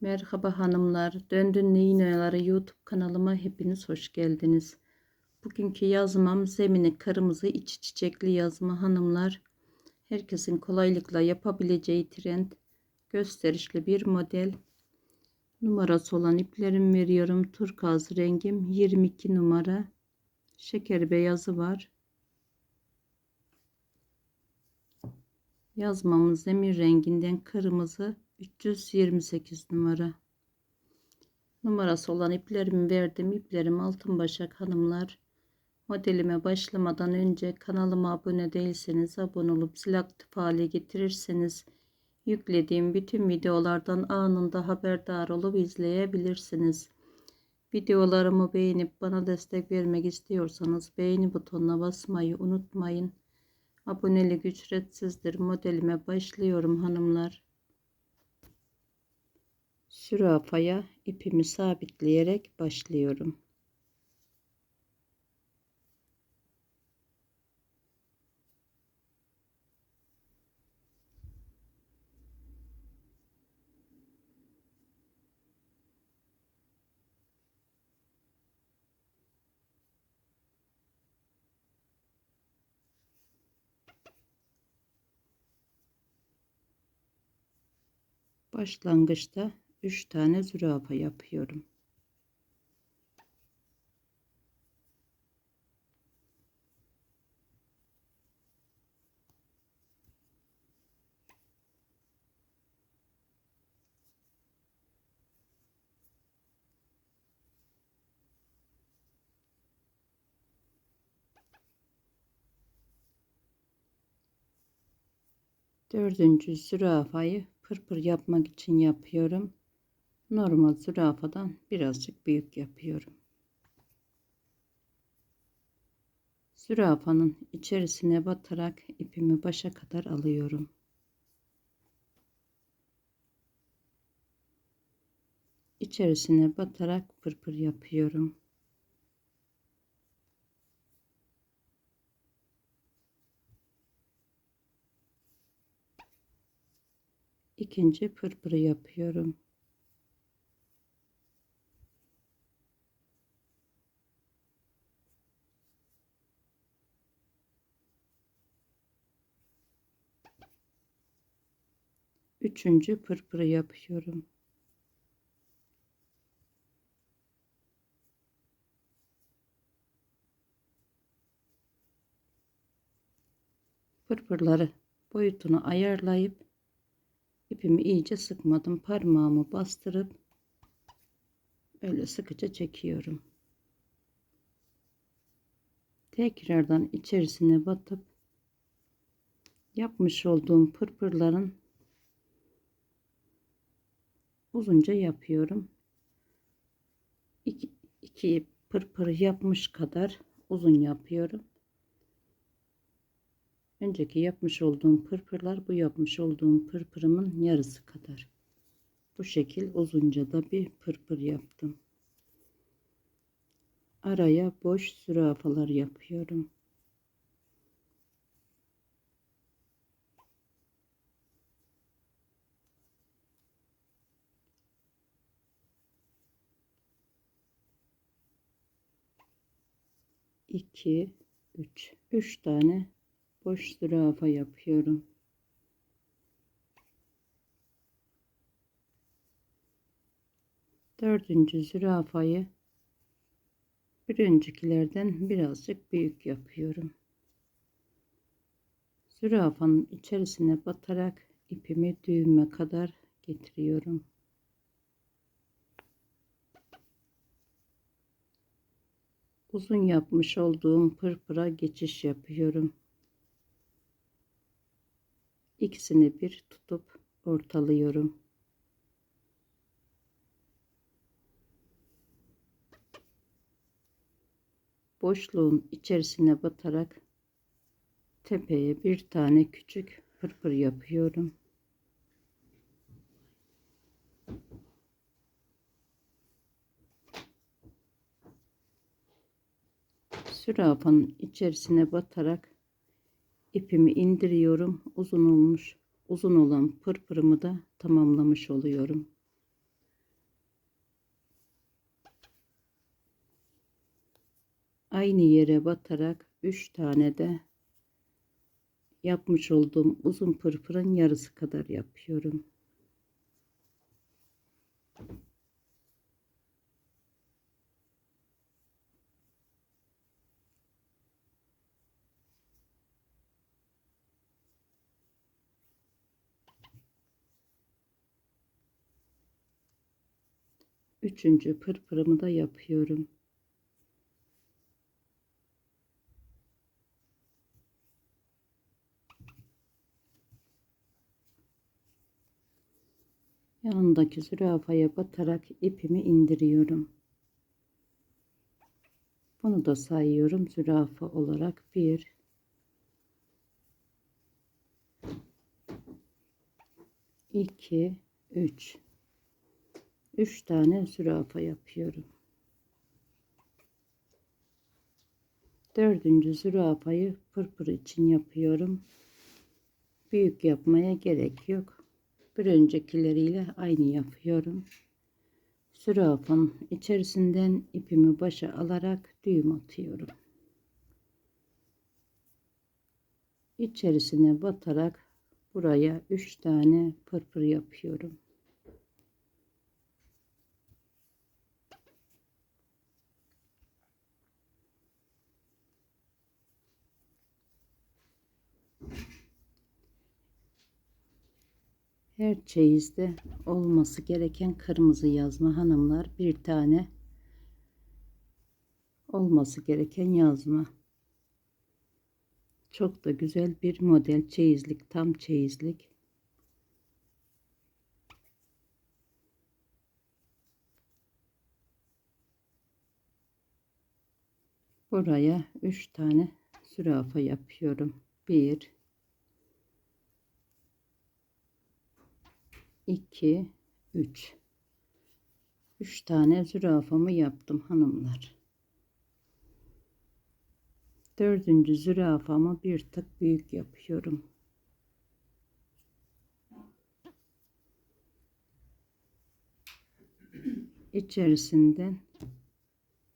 Merhaba hanımlar. Döndün Neyinaları YouTube kanalıma hepiniz hoş geldiniz. Bugünkü yazmam zemini kırmızı içi çiçekli yazma hanımlar. Herkesin kolaylıkla yapabileceği trend gösterişli bir model. Numarası olan iplerim veriyorum. Turkuaz rengim 22 numara. Şeker beyazı var. Yazmamın zemin renginden kırmızı 328 numara. Numarası olan iplerimi verdim. İplerim altın başak hanımlar. Modelime başlamadan önce kanalıma abone değilseniz abone olup zil aktif hale getirirseniz yüklediğim bütün videolardan anında haberdar olup izleyebilirsiniz. Videolarımı beğenip bana destek vermek istiyorsanız beğeni butonuna basmayı unutmayın. Abonelik ücretsizdir. Modelime başlıyorum hanımlar. Sürafaya ipimi sabitleyerek başlıyorum. Başlangıçta 3 tane zürafa yapıyorum. Dördüncü zürafayı pırpır yapmak için yapıyorum. Normal zürafadan birazcık büyük yapıyorum. Zürafanın içerisine batarak ipimi başa kadar alıyorum. İçerisine batarak pırpır yapıyorum. ikinci pırpırı yapıyorum. Üçüncü pırpırı yapıyorum. Pırpırları boyutunu ayarlayıp ipimi iyice sıkmadım. Parmağımı bastırıp öyle sıkıca çekiyorum. Tekrardan içerisine batıp yapmış olduğum pırpırların uzunca yapıyorum. İki, iki pırpır yapmış kadar uzun yapıyorum. Önceki yapmış olduğum pırpırlar bu yapmış olduğum pırpırımın yarısı kadar. Bu şekil uzunca da bir pırpır yaptım. Araya boş zürafalar yapıyorum. İki, üç, üç tane boş zürafa yapıyorum. Dördüncü zürafayı bir öncekilerden birazcık büyük yapıyorum. Zürafanın içerisine batarak ipimi düğüme kadar getiriyorum. Uzun yapmış olduğum pırpıra geçiş yapıyorum. İkisini bir tutup ortalıyorum. Boşluğun içerisine batarak tepeye bir tane küçük pırpır yapıyorum. zürafanın içerisine batarak ipimi indiriyorum. Uzun olmuş, uzun olan pırpırımı da tamamlamış oluyorum. Aynı yere batarak 3 tane de yapmış olduğum uzun pırpırın yarısı kadar yapıyorum. Üçüncü pırpırımı da yapıyorum. yanındaki zürafaya batarak ipimi indiriyorum. Bunu da sayıyorum zürafa olarak 1 2 3 3 tane zürafa yapıyorum. Dördüncü zürafayı pırpır için yapıyorum. Büyük yapmaya gerek yok bir öncekileriyle aynı yapıyorum. Zürafanın içerisinden ipimi başa alarak düğüm atıyorum. İçerisine batarak buraya 3 tane pırpır yapıyorum. Her çeyizde olması gereken kırmızı yazma hanımlar bir tane olması gereken yazma. Çok da güzel bir model çeyizlik tam çeyizlik. Buraya 3 tane zürafa yapıyorum. 1 2 3 3 tane zürafamı yaptım hanımlar. Dördüncü zürafamı bir tık büyük yapıyorum. İçerisinden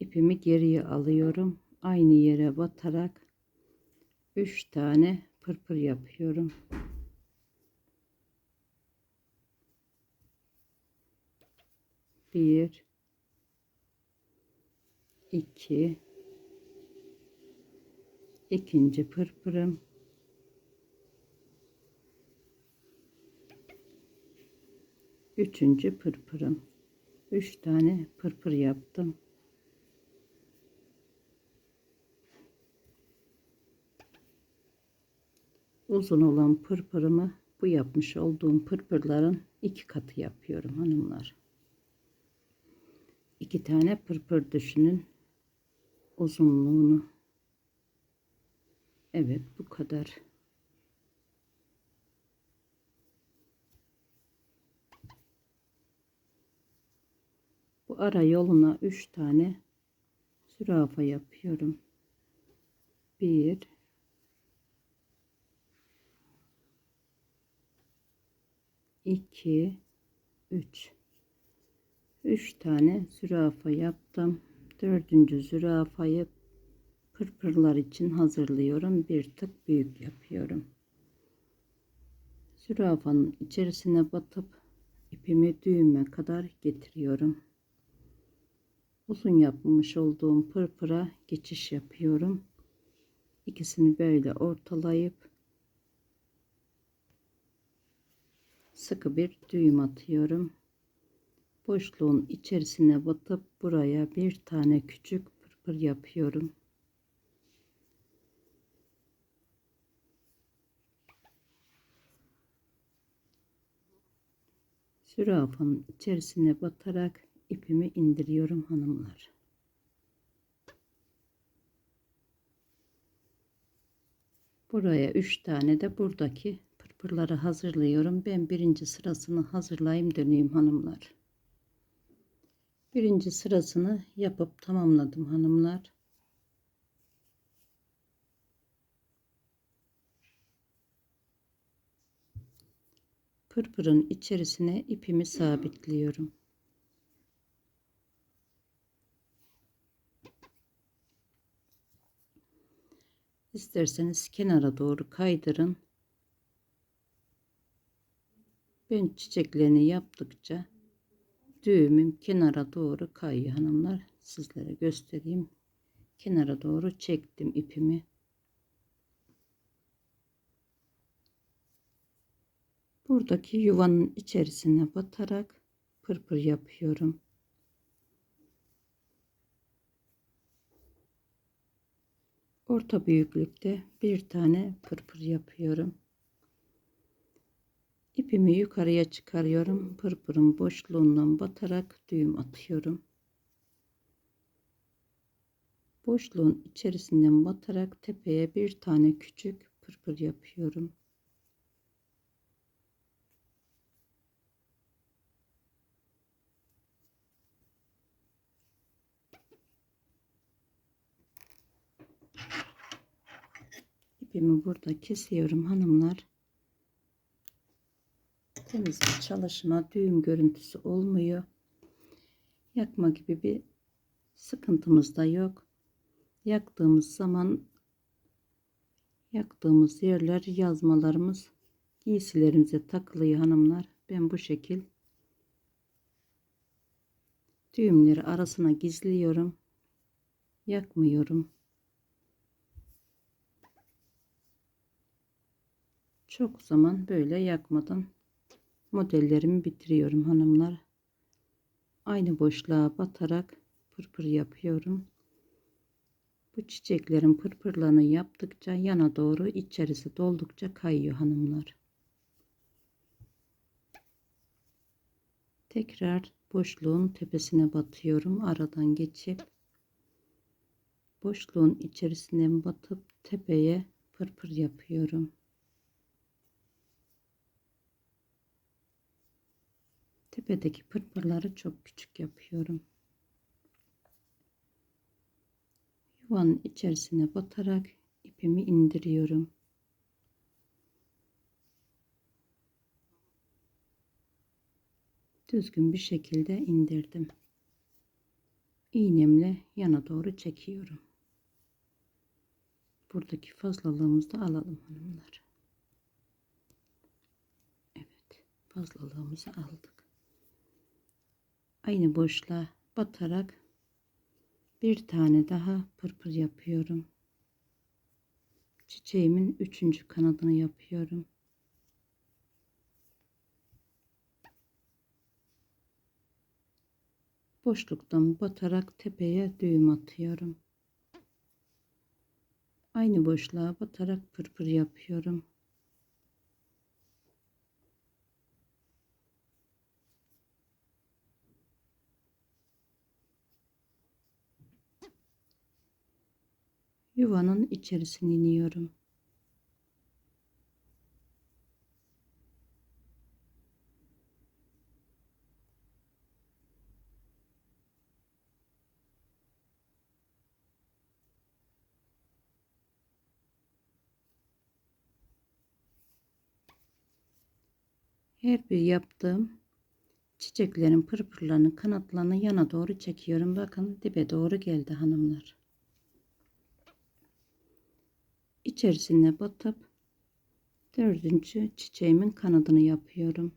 ipimi geriye alıyorum. Aynı yere batarak 3 tane pırpır yapıyorum. Bir. İki. İkinci pırpırım. Üçüncü pırpırım. Üç tane pırpır yaptım. Uzun olan pırpırımı bu yapmış olduğum pırpırların iki katı yapıyorum hanımlar iki tane pırpır düşünün uzunluğunu. Evet bu kadar. Bu ara yoluna üç tane zürafa yapıyorum. Bir iki üç 3 tane zürafa yaptım. Dördüncü zürafayı pırpırlar için hazırlıyorum. Bir tık büyük yapıyorum. Zürafanın içerisine batıp ipimi düğüme kadar getiriyorum. Uzun yapmış olduğum pırpıra geçiş yapıyorum. İkisini böyle ortalayıp sıkı bir düğüm atıyorum boşluğun içerisine batıp buraya bir tane küçük pırpır yapıyorum. Zürafanın içerisine batarak ipimi indiriyorum hanımlar. Buraya üç tane de buradaki pırpırları hazırlıyorum. Ben birinci sırasını hazırlayayım döneyim hanımlar. Birinci sırasını yapıp tamamladım hanımlar. Pırpırın içerisine ipimi sabitliyorum. İsterseniz kenara doğru kaydırın. Ben çiçeklerini yaptıkça düğümüm kenara doğru kayıyor hanımlar. Sizlere göstereyim. Kenara doğru çektim ipimi. Buradaki yuvanın içerisine batarak pırpır yapıyorum. Orta büyüklükte bir tane pırpır yapıyorum. İpimi yukarıya çıkarıyorum. Pırpırın boşluğundan batarak düğüm atıyorum. Boşluğun içerisinden batarak tepeye bir tane küçük pırpır yapıyorum. İpimi burada kesiyorum hanımlar. Temiz bir çalışma düğüm görüntüsü olmuyor. Yakma gibi bir sıkıntımız da yok. Yaktığımız zaman yaktığımız yerler yazmalarımız giysilerimize takılıyor hanımlar. Ben bu şekil düğümleri arasına gizliyorum. Yakmıyorum. Çok zaman böyle yakmadan modellerimi bitiriyorum hanımlar. Aynı boşluğa batarak pırpır yapıyorum. Bu çiçeklerin pırpırlarını yaptıkça yana doğru içerisi doldukça kayıyor hanımlar. Tekrar boşluğun tepesine batıyorum. Aradan geçip boşluğun içerisinden batıp tepeye pırpır yapıyorum. Tepedeki pırpırları çok küçük yapıyorum. Yuvanın içerisine batarak ipimi indiriyorum. Düzgün bir şekilde indirdim. İğnemle yana doğru çekiyorum. Buradaki fazlalığımızı da alalım hanımlar. Evet, fazlalığımızı aldık aynı boşluğa batarak bir tane daha pırpır yapıyorum. Çiçeğimin üçüncü kanadını yapıyorum. Boşluktan batarak tepeye düğüm atıyorum. Aynı boşluğa batarak pırpır yapıyorum. Yuvanın içerisine iniyorum. Her bir yaptığım çiçeklerin pırpırlarını kanatlarını yana doğru çekiyorum. Bakın dibe doğru geldi hanımlar. İçerisine batıp dördüncü çiçeğimin kanadını yapıyorum.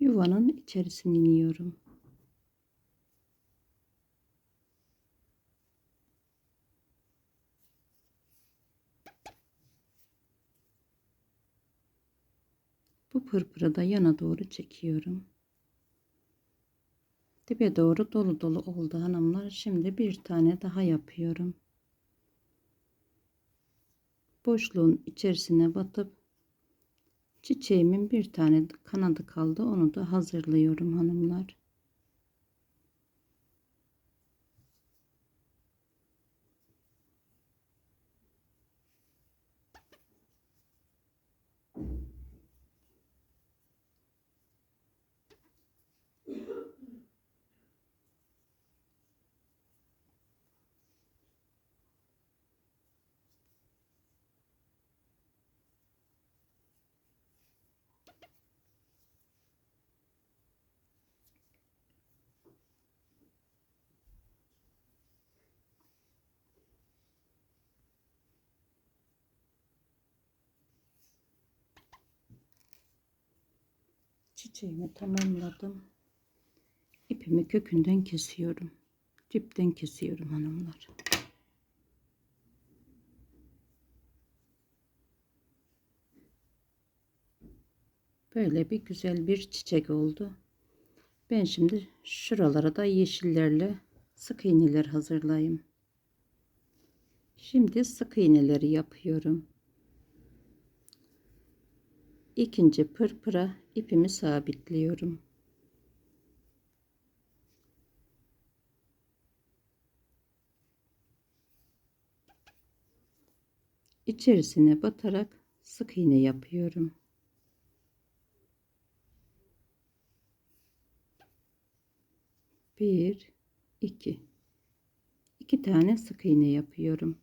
yuvanın içerisine iniyorum. Bu pırpırı da yana doğru çekiyorum. Dibe doğru dolu dolu oldu hanımlar. Şimdi bir tane daha yapıyorum. Boşluğun içerisine batıp çiçeğimin bir tane kanadı kaldı. Onu da hazırlıyorum hanımlar. Çiçeğimi tamamladım. İpimi kökünden kesiyorum. Dipten kesiyorum hanımlar. Böyle bir güzel bir çiçek oldu. Ben şimdi şuralara da yeşillerle sık iğneler hazırlayayım. Şimdi sık iğneleri yapıyorum. İkinci pırpıra ipimi sabitliyorum. İçerisine batarak sık iğne yapıyorum. Bir, iki. İki tane sık iğne yapıyorum.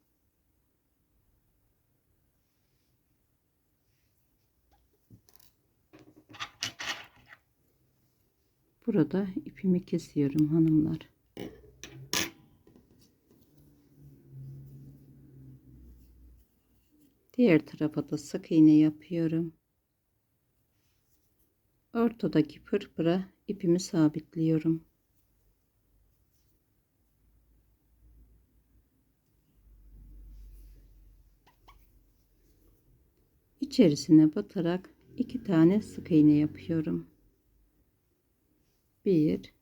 Burada ipimi kesiyorum hanımlar. Diğer tarafa da sık iğne yapıyorum. Ortadaki pırpıra ipimi sabitliyorum. İçerisine batarak iki tane sık iğne yapıyorum. Bir,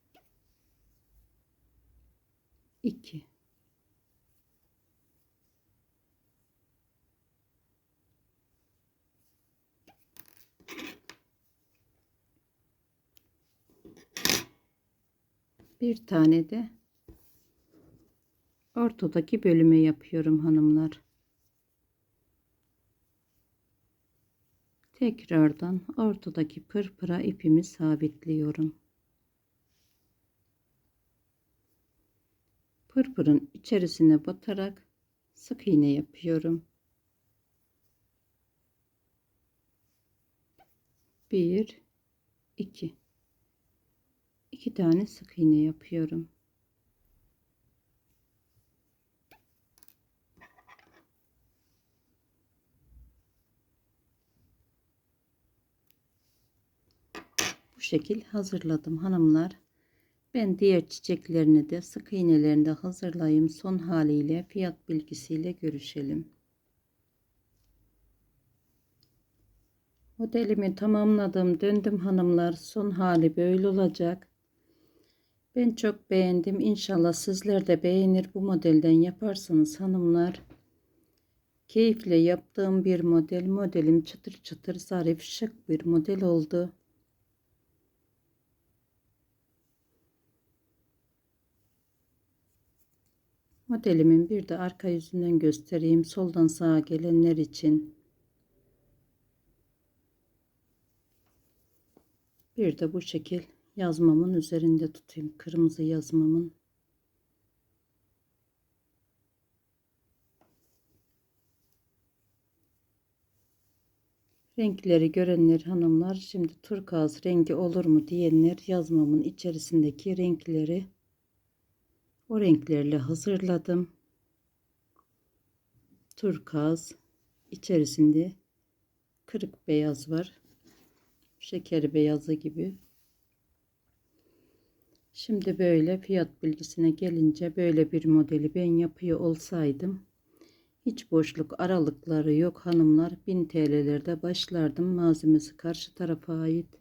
iki. Bir tane de ortadaki bölüme yapıyorum hanımlar. Tekrardan ortadaki pırpıra ipimi sabitliyorum. Pırpırın içerisine batarak sık iğne yapıyorum. Bir, iki. İki tane sık iğne yapıyorum. Bu şekil hazırladım hanımlar. Ben diğer çiçeklerini de sık iğnelerini de hazırlayayım. Son haliyle fiyat bilgisiyle görüşelim. Modelimi tamamladım. Döndüm hanımlar. Son hali böyle olacak. Ben çok beğendim. İnşallah sizler de beğenir bu modelden yaparsanız hanımlar. Keyifle yaptığım bir model. Modelim çıtır çıtır zarif şık bir model oldu. Modelimin bir de arka yüzünden göstereyim. Soldan sağa gelenler için. Bir de bu şekil yazmamın üzerinde tutayım. Kırmızı yazmamın. Renkleri görenler hanımlar şimdi turkuaz rengi olur mu diyenler yazmamın içerisindeki renkleri o renklerle hazırladım. Turkaz içerisinde kırık beyaz var. Şeker beyazı gibi. Şimdi böyle fiyat bilgisine gelince böyle bir modeli ben yapıyor olsaydım hiç boşluk aralıkları yok hanımlar 1000 TL'lerde başlardım malzemesi karşı tarafa ait